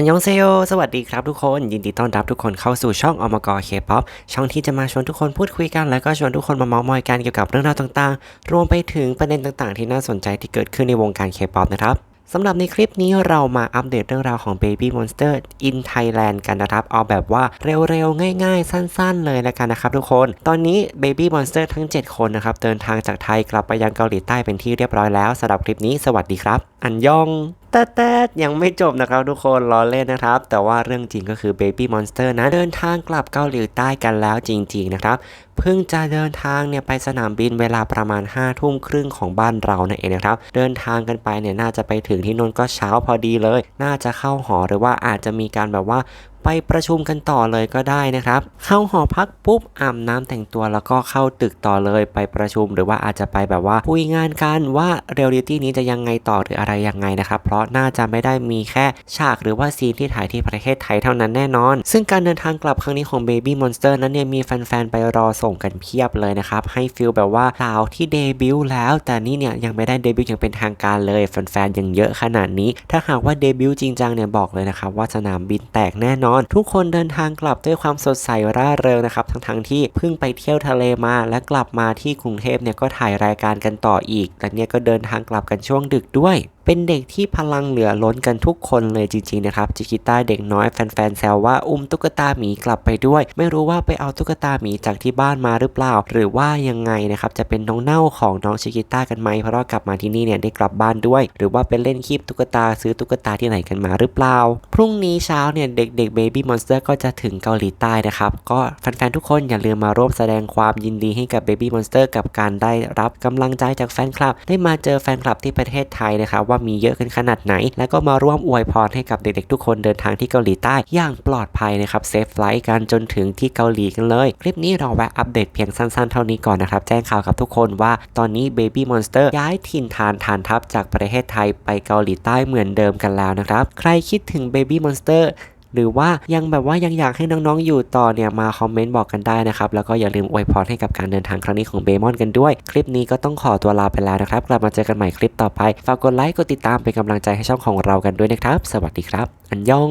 อันยองเซโยสวัสดีครับทุกคน ยินดีต้อนรับทุกคนเข้าสู่ช่องอมกเคป๊อปช่องที่จะมาชวนทุกคนพูดคุยกัน แล้วก็ชวนทุกคนมาเมาท์มอยกันเกี่ยวกับเรื่องราวต่างๆ รวมไปถึงประเด็นต่างๆ ที่น่าสนใจที่เกิดขึ้นในวงการเคป๊อปนะครับสำหรับในคลิปนี้เรามาอัปเดตเรื่องราวของ Baby Monster in Thailand กันนะครับ เอาแบบว่าเร็วๆ ง่ายๆ สั้นๆ เลยแล้วกันนะครับทุกคน ตอนนี้ Baby Monster ทั้ง 7 คนนะครับ เดินทางจากไทยกลับไปยังเกาหลีใต้เป็นที่เรียบร้อยแล้วสำหรับคลิปนี้สวัสดีครับ อันยอง แต่แต่ยังไม่จบนะครับทุกคนล้อเล่นนะครับ แต่ว่าเรื่องจริงก็คือ Baby Monster นะเดินทางกลับเกาหลีใต้กันแล้วจริง ๆ นะครับเพิ่งจะเดินทางเนี่ยไปสนามบินเวลาประมาณ5้าทุ่มครึ่งของบ้านเรานั่นเองนะครับ เดินทางกันไปเนี่ยน่าจะไปถึงที่นนก็เช้าพอดีเลย น่าจะเข้าหอหรือว่าอาจจะมีการแบบว่า ไปประชุมกันต่อเลยก็ได้นะครับ เข้าหอพักปุ๊บอาบน้ำแต่งตัวแล้วก็เข้าตึกต่อเลยไปประชุม หรือว่าอาจจะไปแบบว่าคุยงานกันว่าเรียลลิตี้นี้จะยังไงต่อหรืออะไรยังไงนะครับเพราะน่าจะไม่ได้มีแค่ฉากหรือว่าซีนที่ถ่ายที่ประเทศไทยเท่านั้นแน่นอน ซึ่งการเดินทางกลับครั้งนี้ของ Baby Monster นั้นเนี่ยมีแฟนๆไปรอส่งกันเพียบเลยนะครับให้ฟิลแบบว่าสาวที่เดบิวต์แล้ว แต่นี่เนี่ยยังไม่ได้เดบิวต์อย่างเป็นทางการเลยแฟนๆยังเยอะขนาดนี้ ถ้าหากว่าเดบิวต์จริงจังเนี่ยบอกเลยนะครับว่าสนามบินแตกแน่นอนทุกคนเดินทางกลับด้วยความสดใสร่าเริงนะครับ ทั้งๆที่เพิ่งไปเที่ยวทะเลมาและกลับมาที่กรุงเทพเนี่ยก็ถ่ายรายการกันต่ออีก และเนี่ยก็เดินทางกลับกันช่วงดึกด้วย เป็นเด็กที่พลังเหลือล้นกันทุกคนเลยจริงๆนะครับจิกิต้าเด็กน้อยแฟนๆแซวว่าอุ้มตุ๊กตาหมีกลับไปด้วย ไม่รู้ว่าไปเอาตุ๊กตาหมีจากที่บ้านมาหรือเปล่า หรือว่ายังไงนะครับจะเป็นน้องเน่าของน้องชิกิต้ากันไหมเพราะว่ากลับมาที่นี่เนี่ยได้กลับบ้านด้วย หรือว่าเป็นเล่นคีบตุ๊กตาซื้อตุ๊กตาที่ไหนกันมาหรือเปล่า พรุ่งนี้เช้าเนี่ยเด็กๆ Baby Monster ก็จะถึงเกาหลีใต้นะครับก็แฟนๆทุกคนอย่าลืมมาร่วมแสดงความยินดีให้กับ Baby Monster กับการได้รับกำลังใจจากแฟนคลับ ได้มาเจอแฟนคลับที่ประเทศไทยนะครับว่ามีเยอะขึ้นขนาดไหน แล้วก็มาร่วมอวยพรให้กับเด็กๆทุกคนเดินทางที่เกาหลีใต้อย่างปลอดภัยนะครับเซฟไฟล์กันจนถึงที่เกาหลีกันเลย คลิปนี้เราแวะอัปเดตเพียงสั้นๆ เท่านี้ก่อนนะครับ แจ้งข่าวกับทุกคนว่าตอนนี้ Baby Monster ย้ายถิ่นฐานฐานทัพจากประเทศไทยไปเกาหลีใต้เหมือนเดิมกันแล้วนะครับ ใครคิดถึง Baby Monster หรือว่ายังแบบว่ายังอยากให้น้องๆอยู่ต่อเนี่ยมาคอมเมนต์บอกกันได้นะครับ แล้วก็อย่าลืมอวยพรให้กับการเดินทางครั้งนี้ของเบมอนกันด้วย คลิปนี้ก็ต้องขอตัวลาไปแล้วนะครับ กลับมาเจอกันใหม่คลิปต่อไป ฝากกดไลค์ กดติดตามเป็นกำลังใจให้ช่องของเรากันด้วยนะครับ สวัสดีครับ อันยอง